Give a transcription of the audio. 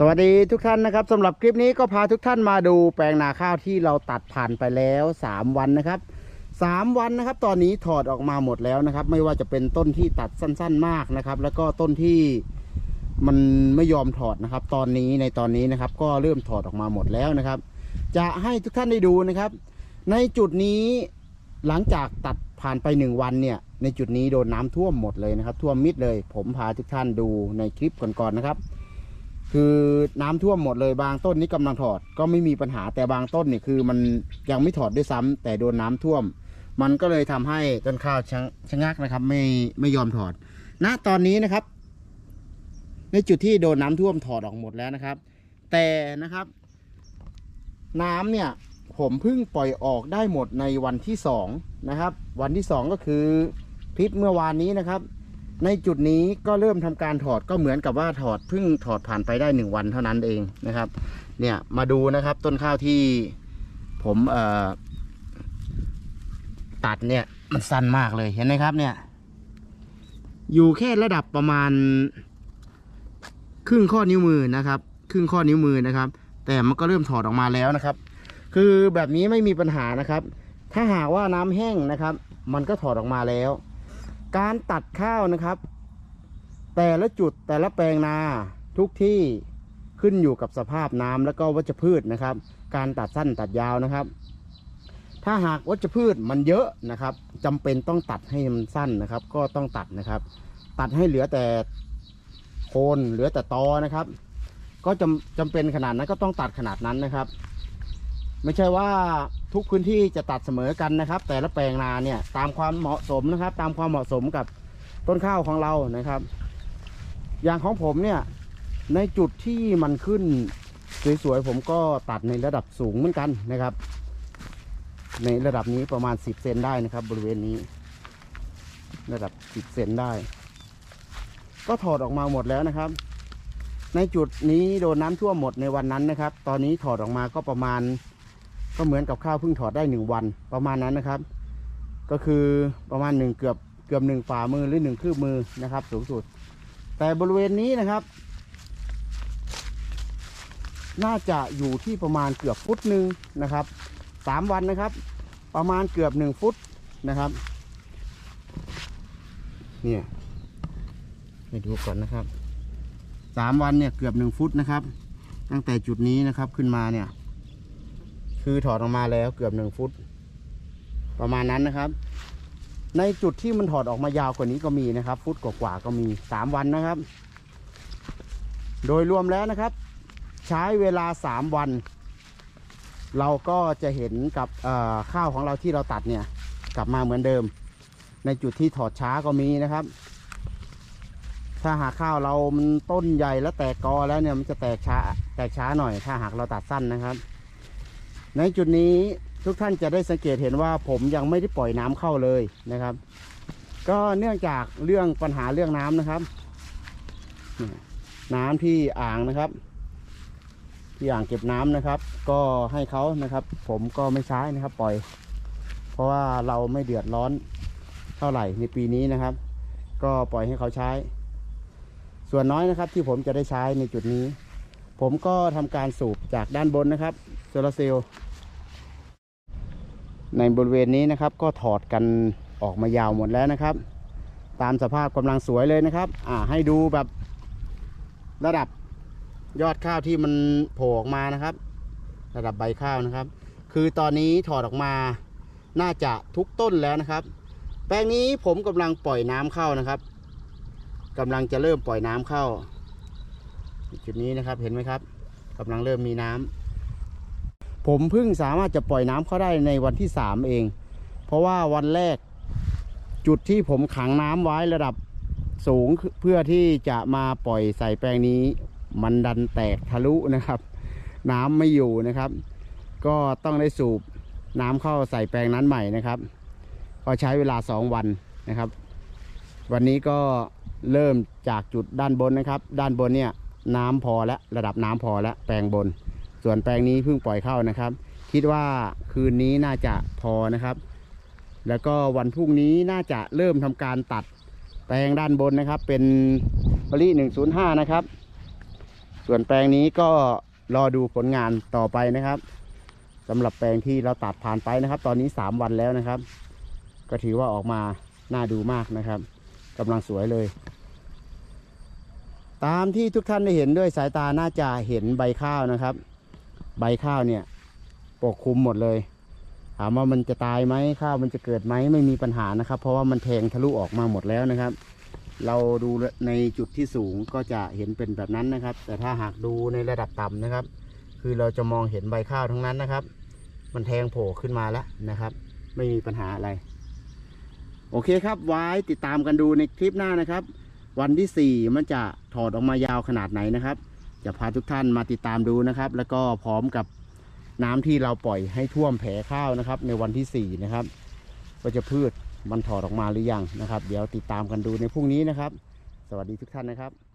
สวัสดีทุกท่านนะครับสำหรับคลิปนี้ก็พาทุกท่านมาดูแปลงนาข้าวที่เราตัดผ่านไปแล้ว 3 วันนะครับ 3 วันนะครับ ตอนนี้ถอดออกมาหมดแล้วนะครับ ไม่ว่าจะเป็นต้นที่ตัดสั้นๆ มากนะครับ แล้วก็ต้นที่มันไม่ยอมถอดนะครับ ตอนนี้ในตอนนี้นะครับ ก็เริ่มถอดออกมาหมดแล้วนะครับ จะให้ทุกท่านได้ดูนะครับ ในจุดนี้หลังจากตัดผ่านไปหนึ่งวันเนี่ย ในจุดนี้โดนน้ำท่วมหมดเลยนะครับ ท่วมมิดเลย ผมพาทุกท่านดูในคลิปก่อนๆนะครับ คือน้ำท่วมหมดเลยบางต้นนี้กำลังถอดก็ไม่มีปัญหาแต่บางต้นเนี่ยคือมันยังไม่ถอดด้วยซ้ำแต่โดนน้ำท่วม มันก็เลยทำให้ต้นข้าวชะชะงักนะครับ ไม่ไม่ยอมถอดณตอนนี้นะครับ ในจุดที่โดนน้ำท่วมถอดออกหมดแล้วนะครับ แต่นะครับ น้ำเนี่ยผมเพิ่งปล่อยออกได้หมดในวันที่สองนะครับ วันที่สองก็คือคลิปเมื่อวานนี้นะครับ ในจุดนี้ก็เริ่มทำการถอดก็เหมือนกับว่าถอดเพิ่งถอดผ่านไปได้หนึ่งวันเท่านั้นเองนะครับ เนี่ยมาดูนะครับต้นข้าวที่ผมเอ่อตัดเนี่ยมันสั้นมากเลยเห็นไหมครับเนี่ย อยู่แค่ระดับประมาณ ครึ่งข้อนิ้วมือนะครับ ครึ่งข้อนิ้วมือนะครับ แต่มันก็เริ่มถอดออกมาแล้วนะครับ คือแบบนี้ไม่มีปัญหานะครับ ถ้าหากว่าน้ำแห้งนะครับ มันก็ถอดออกมาแล้ว การตัดข้าวนะครับ แต่ละจุดแต่ละแปลงนาทุกที่ขึ้นอยู่กับสภาพน้ำแล้วก็วัชพืชนะครับ การตัดสั้นตัดยาวนะครับ ถ้าหากวัชพืชมันเยอะนะครับจำเป็นต้องตัดให้มันสั้นนะครับ ก็ต้องตัดนะครับ ตัดให้เหลือแต่โคนเหลือแต่ตอนะครับ ก็จำจำเป็นขนาดนั้นก็ต้องตัดขนาดนั้นนะครับ ไม่ใช่ว่า ทุกพื้นที่จะตัดเสมอกันนะครับ แต่ละแปลงนาเนี่ยตามความเหมาะสมนะครับ ตามความเหมาะสมกับต้นข้าวของเรานะครับ อย่างของผมเนี่ยในจุดที่มันขึ้นสวยๆผมก็ตัดในระดับสูงเหมือนกันนะครับ ในระดับนี้ประมาณ 10 เซนได้นะครับ บริเวณนี้ ระดับ 10 เซนได้ ก็ถอดออกมาหมดแล้วนะครับ ในจุดนี้โดนน้ำท่วมหมดในวันนั้นนะครับ ตอนนี้ถอดออกมาก็ประมาณ ก็เหมือนกับข้าวเพิ่งถอดได้หนึ่งวันประมาณนั้นนะครับ ก็คือประมาณหนึ่งเกือบเกือบหนึ่งฝ่ามือหรือหนึ่งคืบมือนะครับ สูงสุด แต่บริเวณนี้นะครับ น่าจะอยู่ที่ประมาณเกือบฟุตหนึ่งนะครับสามวันนะครับ ประมาณเกือบหนึ่งฟุตนะครับ เนี่ยให้ดูก่อนนะครับสามวันเนี่ยเกือบหนึ่งฟุตนะครับ ตั้งแต่จุดนี้นะครับขึ้นมาเนี่ย คือถอดออกมาแล้วเกือบหนึ่งฟุต ประมาณนั้นนะครับ ในจุดที่มันถอดออกมายาวกว่านี้ก็มีนะครับ ฟุตกว่าๆก็มีสามวันนะครับ โดยรวมแล้วนะครับ ใช้เวลาสามวัน เราก็จะเห็นกับข้าวของเราที่เราตัดเนี่ย กลับมาเหมือนเดิม ในจุดที่ถอดช้าก็มีนะครับถ้าหากข้าวเรามันต้นใหญ่แล้วแตกกอแล้วเนี่ยมันจะแตกช้า แตกช้าหน่อย ถ้าหากเราตัดสั้นนะครับ ในจุดนี้ทุกท่านจะได้สังเกตเห็นว่าผมยังไม่ได้ปล่อยน้ำเข้าเลยนะครับ ก็เนื่องจากเรื่องปัญหาเรื่องน้ำนะครับนี่น้ำที่อ่างนะครับ ที่อ่างเก็บน้ำนะครับ ก็ให้เขานะครับ ผมก็ไม่ใช้นะครับ ปล่อย เพราะว่าเราไม่เดือดร้อนเท่าไหร่ในปีนี้นะครับ ก็ปล่อยให้เขาใช้ ส่วนน้อยนะครับที่ผมจะได้ใช้ในจุดนี้ ผมก็ทำการสูบจากด้านบนนะครับโซลาร์เซลล์ ในบริเวณนี้นะครับ ก็ถอดกันออกมายาวหมดแล้วนะครับ ตามสภาพกำลังสวยเลยนะครับอ่าให้ดูแบบระดับยอดข้าวที่มันโผล่ออกมานะครับ ระดับใบข้าวนะครับ คือตอนนี้ถอดออกมาน่าจะทุกต้นแล้วนะครับ แปลงนี้ผมกำลังปล่อยน้ำเข้านะครับกำลังจะเริ่มปล่อยน้ำเข้า จุดนี้นะครับเห็นไหมครับกำลังเริ่มมีน้ำ ผมเพิ่งสามารถจะปล่อยน้ำเข้าได้ในวันที่สามเอง เพราะว่าวันแรก จุดที่ผมขังน้ำไว้ระดับสูงเพื่อที่จะมาปล่อยใส่แปลงนี้ มันดันแตกทะลุนะครับ น้ำไม่อยู่นะครับ ก็ต้องได้สูบน้ำเข้าใส่แปลงนั้นใหม่นะครับก็ใช้เวลาสองวันนะครับ วันนี้ก็เริ่มจากจุดด้านบนนะครับ ด้านบนเนี่ยน้ำพอแล้วระดับน้ำพอแล้วแปลงบน ส่วนแปลงนี้เพิ่งปล่อยเข้านะครับ คิดว่าคืนนี้น่าจะพอนะครับ แล้วก็วันพรุ่งนี้น่าจะเริ่มทำการตัดแปลงด้านบนนะครับ เป็นมะลิ105นะครับ ส่วนแปลงนี้ก็รอดูผลงานต่อไปนะครับสำหรับแปลงที่เราตัดผ่านไปนะครับ ตอนนี้ 3 วันแล้วนะครับ ก็ถือว่าออกมาน่าดูมากนะครับกำลังสวยเลย ตามที่ทุกท่านได้เห็นด้วยสายตาน่าจะเห็นใบข้าวนะครับ ใบข้าวเนี่ยปกคลุมหมดเลย ถามว่ามันจะตายไหมข้าวมันจะเกิดไหมไม่มีปัญหานะครับ เพราะว่ามันแทงทะลุออกมาหมดแล้วนะครับ เราดูในจุดที่สูงก็จะเห็นเป็นแบบนั้นนะครับ แต่ถ้าหากดูในระดับต่ำนะครับ คือเราจะมองเห็นใบข้าวทั้งนั้นนะครับ มันแทงโผล่ขึ้นมาแล้วนะครับ ไม่มีปัญหาอะไร โอเคครับไว้ติดตามกันดูในคลิปหน้านะครับ วันที่ 4 มันจะถอดออกมายาวขนาดไหนนะครับ จะพาทุกท่านมาติดตามดูนะครับ แล้วก็พร้อมกับน้ำที่เราปล่อยให้ท่วมแผลข้าวนะครับ ในวันที่4นะครับว่าจะพืชมันถอดออกมาหรือยังนะครับ เดี๋ยวติดตามกันดูในพรุ่งนี้นะครับ สวัสดีทุกท่านนะครับ